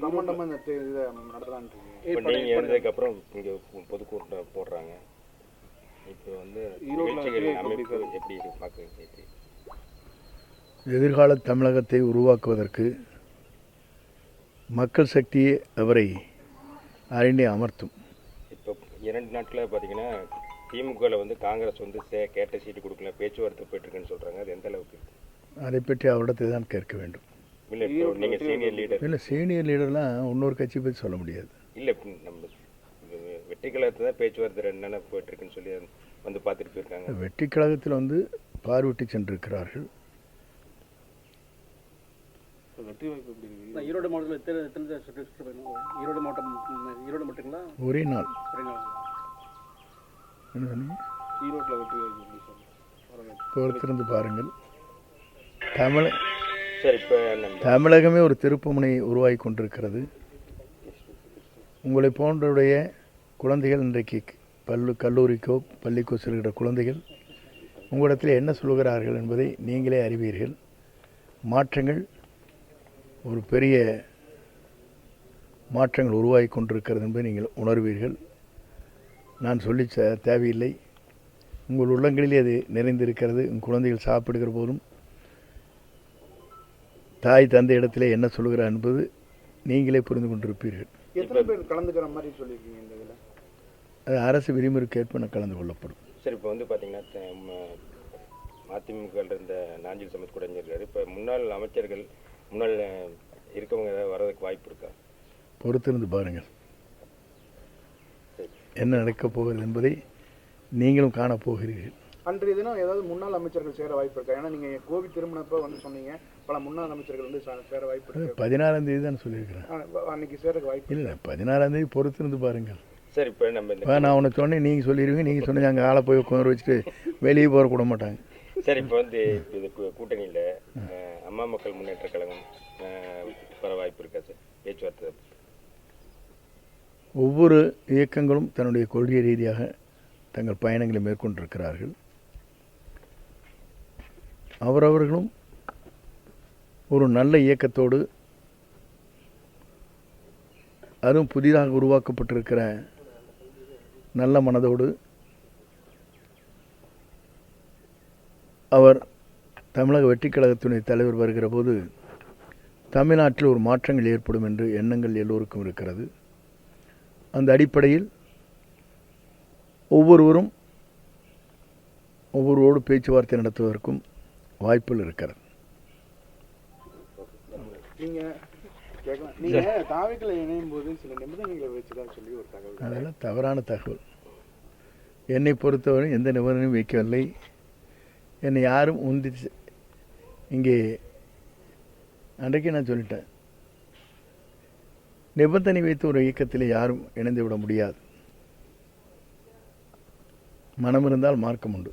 பிரம்மாண்டமா இந்த தே- இதை நடத்தலான்ட்டு இருக்கீங்க இப்போ நீங்கள் இருந்ததுக்கப்புறம் இங்கே பொதுக்கூட்டம் போடுறாங்க. இப்போ வந்து எப்படி பார்க்குறீங்க எதிர்கால தமிழகத்தை உருவாக்குவதற்கு மக்கள் சக்தியே அவரை அரண்டே அமர்த்தும். இப்போ இரண்டு நாட்களில் பார்த்தீங்கன்னா திமுகவில் வந்து காங்கிரஸ் வந்து சே கேட்ட சீட்டு கொடுக்கல பேச்சுவார்த்தை போயிட்டுருக்குன்னு சொல்கிறாங்க அது எந்த அளவுக்கு இருக்கு? அதை பற்றி அவரிடத்தை தான் கேட்க வேண்டும். இல்லை சீனியர் லீடர் இல்லை சீனியர் லீடர்லாம் இன்னொரு கட்சி பற்றி சொல்ல முடியாது. இல்லை நம்ம வெற்றி கழகத்தை தான் பேச்சுவார்த்தை நாளாக போயிட்டுருக்குன்னு சொல்லி வந்து பார்த்துட்டு போயிருக்காங்க. வெற்றி கழகத்தில் வந்து பார்வையிட்டு சென்றிருக்கிறார்கள். ஈரோடு மாவட்டம் ஈரோடு மட்டுங்களா? ஒரே நாள். ஒரே நாள். என்ன சொன்னீங்க? ஈரோட்ல வெற்றி. பொறுத்திருந்து பாருங்கள். தமிழ தமிழகமே ஒரு திருப்புமுனை உருவாகி கொண்டிருக்கிறது. உங்களை போன்றவுடைய குழந்தைகள் இன்றைக்கு பல்லு கல்லூரிக்கோ பள்ளிக்கோ செல்கிற குழந்தைகள் உங்களிடத்தில் என்ன சொல்கிறார்கள் என்பதை நீங்களே அறிவீர்கள். மாற்றங்கள் ஒரு பெரிய மாற்றங்கள் உருவாகி கொண்டிருக்கிறது என்பதை நீங்கள் உணர்வீர்கள். நான் சொல்லி ச- தேவையில்லை. உங்கள் உள்ளங்களிலே அது நிறைந்திருக்கிறது. உங்கள் குழந்தைகள் சாப்பிடுகிற போதும் தாய் தந்தை இடத்திலே என்ன சொல்கிறார் என்பது நீங்களே புரிந்து கொண்டிருப்பீர்கள். எத்தனை பேர் கலந்துக்கிற மாதிரி சொல்லியிருக்கீங்க இந்த இதுல? அது அரசு விதிமுறைக்கேற்ப நான் கலந்து கொள்ளப்படும். சார் இப்போ வந்து பார்த்தீங்கன்னா அதிமுகவில் இருந்த நாஞ்சில் சமத் கூட இருக்காரு இப்போ முன்னாள் அமைச்சர்கள் முன்னாள் இருக்கவங்க ஏதாவது வர்றதுக்கு வாய்ப்பு இருக்கா? பொறுத்திருந்து பாருங்கள். என்ன நடக்கப் போகிறது என்பதை நீங்களும் காணப் போகிறீர்கள். அன்றைய தினம் ஏதாவது முன்னாள் அமைச்சர்கள் சேர வாய்ப்பு இருக்கா? ஏன்னா நீங்க கோவி திருமணப்ப வந்து சொன்னீங்க பல முன்னாள் அமைச்சர்கள் வந்து சேர வாய்ப்பு இருக்கு. பதினாறாம் தேதி தான் சொல்லியிருக்கிறேன். அன்னைக்கு சேரக்கு வாய்ப்பு இல்லை பதினாறாம் தேதி பொறுத்திருந்து பாருங்கள். சார் இப்போ நம்ம நான் உன்னை சொன்னேன் நீங்கள் சொல்லிடுவீங்க நீங்கள் சொன்னீங்க அங்கே ஆளை போய் உட்கார வச்சுட்டு வெளியே போகிற கூட மாட்டாங்க. சார் இப்போ வந்து இது கூட்டணியில் அம்மா மக்கள் முன்னேற்ற கழகம் வர வாய்ப்பு இருக்கா சார்? பேச்சுவார்த்தை ஒவ்வொரு இயக்கங்களும் தன்னுடைய கொள்கை ரீதியாக தங்கள் பயணங்களை மேற்கொண்டிருக்கிறார்கள். அவரவர்களும் ஒரு நல்ல இயக்கத்தோடு அதுவும் புதிதாக உருவாக்கப்பட்டிருக்கிற நல்ல மனதோடு அவர் தமிழக வெற்றிக் கழகத்தினுடைய தலைவர் வருகிற போது தமிழ்நாட்டில் ஒரு மாற்றங்கள் ஏற்படும் என்று எண்ணங்கள் எல்லோருக்கும் இருக்கிறது. அந்த அடிப்படையில் ஒவ்வொருவரும் ஒவ்வொருவரோடு பேச்சுவார்த்தை நடத்துவதற்கும் வாய்ப்புகள் இருக்கிறது. அதெல்லாம் தவறான தகவல். என்னை பொறுத்தவரை எந்த நிபந்தனையும் வைக்கவில்லை. என்னை யாரும் உந்தி இங்கே அன்றைக்கே நான் சொல்லிட்டேன். நிபந்தனை வைத்து ஒரு இயக்கத்தில் யாரும் இணைந்து விட முடியாது. மனம் இருந்தால் மார்க்கம் உண்டு.